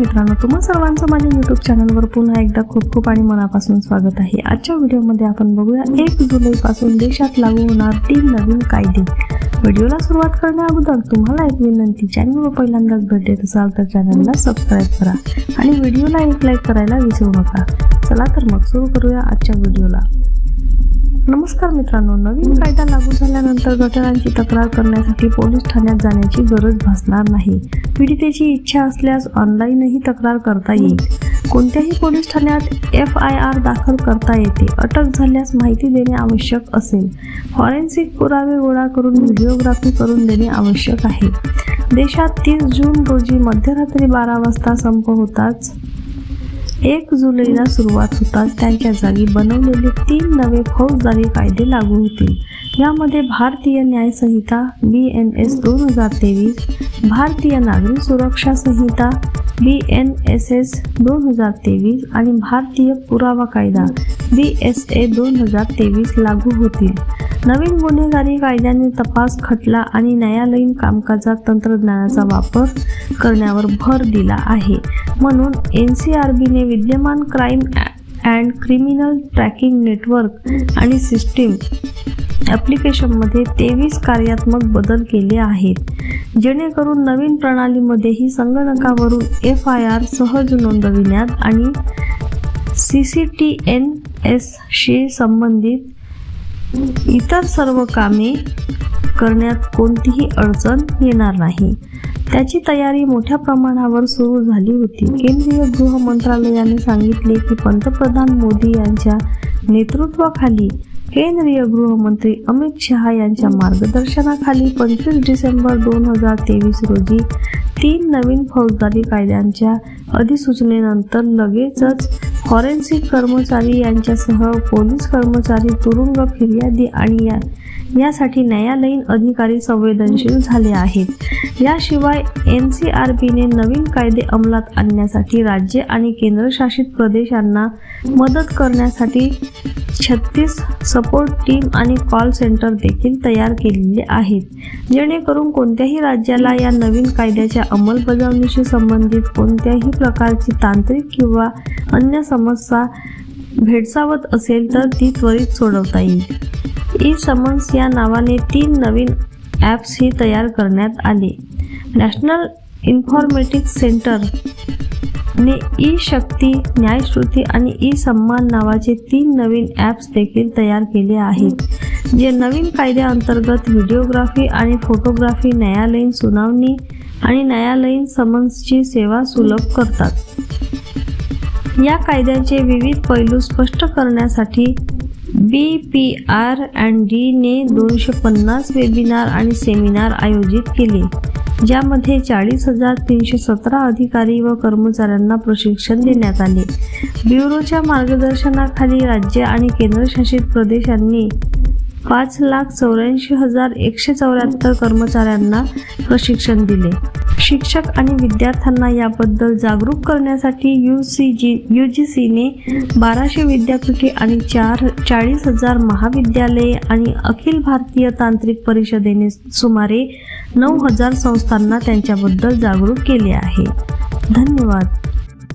मित्रांनो तुम्हा सर्वांचं माझ्या यूट्यूब चॅनलवर पुन्हा एकदा खूप खूप आणि मनापासून स्वागत आहे. आजच्या व्हिडिओमध्ये आपण बघूया एक जुलैपासून देशात लागू होणार तीन नवीन कायदे. व्हिडिओला सुरुवात करण्या अगोदर तुम्हाला एक विनंती चॅनलवर पहिल्यांदाच भेट देत असाल तर चॅनलला सबस्क्राईब करा आणि व्हिडिओला एक लाईक करायला विसरू नका. चला तर मग सुरू करूया आजच्या व्हिडिओला. नमस्कार मित्रांनो नवीन कायदा लागू झाल्यानंतर घटनांची तक्रार करण्यासाठी पोलीस ठाण्यात जाण्याची गरज भासणार नाही. पीडितेची इच्छा असल्यास ऑनलाईनही तक्रार करता येईल. कोणत्याही पोलीस ठाण्यात एफ आय आर दाखल करता येते अटक झाल्यास माहिती देणे आवश्यक असेल. फॉरेन्सिक पुरावे गोळा करून व्हिडिओग्राफी करून देणे आवश्यक आहे. देशात तीस जून रोजी मध्यरात्री बारा वाजता संप होताच एक जुलैला सुरुवात होताच त्यांच्या जागी बनवलेले तीन नवे फौजदारी कायदे लागू होतील. यामध्ये भारतीय न्यायसंहिता बी एन एस दोन हजार तेवीस भारतीय नागरी सुरक्षा संहिता बी एन एस एस दोन हजार तेवीस आणि भारतीय पुरावा कायदा बी एस ए दोन हजार तेवीस लागू होतील. नवीन गुन्हेगारी कायद्याने तपास खटला आणि न्यायालयीन कामकाजात तंत्रज्ञानाचा वापर करण्यावर भर दिला आहे. म्हणून एन सी आर बीने विद्यमान crime and criminal tracking network आणि सिस्टीम ॲप्लिकेशनमध्ये तेवीस कार्यात्मक बदल केले आहेत. जेणेकरून नवीन प्रणालीमध्येही संगणकावरून एफ आय आर सहज नोंदविण्यात आणि सी सी टी एन एसशी संबंधित इतर सर्व कामे करण्यात कोणतीही अडचण येणार नाही. त्याची तयारी मोठ्या प्रमाणावर सुरू झाली होती. केंद्रीय गृह मंत्रालयाने सांगितले की पंतप्रधान मोदी यांच्या नेतृत्वाखाली केंद्रीय गृहमंत्री अमित शहा यांच्या मार्गदर्शनाखाली पंचवीस डिसेंबर दोन हजार तेवीस रोजी तीन नवीन फौजदारी कायद्यांच्या अधिसूचनेनंतर लगेचच फॉरेन्सिक कर्मचारी यांच्यासह पोलीस कर्मचारी तुरुंग फिर्यादी आणि या यासाठी न्यायालयीन अधिकारी संवेदनशील झाले आहेत. याशिवाय एन सी आर बीने नवीन कायदे अंमलात आणण्यासाठी राज्ये आणि केंद्रशासित प्रदेशांना मदत करण्यासाठी छत्तीस सपोर्ट टीम आणि कॉल सेंटर देखील तयार केलेले आहेत. जेणेकरून कोणत्याही राज्याला या नवीन कायद्याच्या अंमलबजावणीशी संबंधित कोणत्याही प्रकारची तांत्रिक किंवा अन्य समस्या भेडसावत असेल तर ती त्वरित सोडवता येईल. ई समन्स या नावाने तीन नवीन ॲप्सही तयार करण्यात आले. नॅशनल इन्फॉर्मेटिक्स सेंटर ने ई शक्ती न्यायश्रुती आणि ई सम्मान नावाचे तीन नवीन ॲप्स देखील तयार केले आहेत जे नवीन कायद्याअंतर्गत व्हिडिओग्राफी आणि फोटोग्राफी न्यायालयीन सुनावणी आणि न्यायालयीन समन्सची सेवा सुलभ करतात. या कायद्याचे विविध पैलू स्पष्ट करण्यासाठी बी पी आर अँड डीने दोनशे पन्नास वेबिनार आणि सेमिनार आयोजित केले ज्यामध्ये चाळीस हजार तीनशे सतरा अधिकारी व कर्मचाऱ्यांना प्रशिक्षण देण्यात आले. ब्युरोच्या मार्गदर्शनाखाली राज्य आणि केंद्रशासित प्रदेशांनी पाच लाख चौऱ्याऐंशी हजार एकशे चौऱ्याहत्तर कर्मचाऱ्यांना प्रशिक्षण दिले. शिक्षक आणि विद्यार्थ्यांना याबद्दल जागरूक करण्यासाठी U C G U G सीने बाराशे विद्यापीठे आणि चार चाळीस हजार महाविद्यालये आणि अखिल भारतीय तांत्रिक परिषदेने सुमारे नऊ हजार संस्थांना त्यांच्याबद्दल जागरूक केले आहे. धन्यवाद.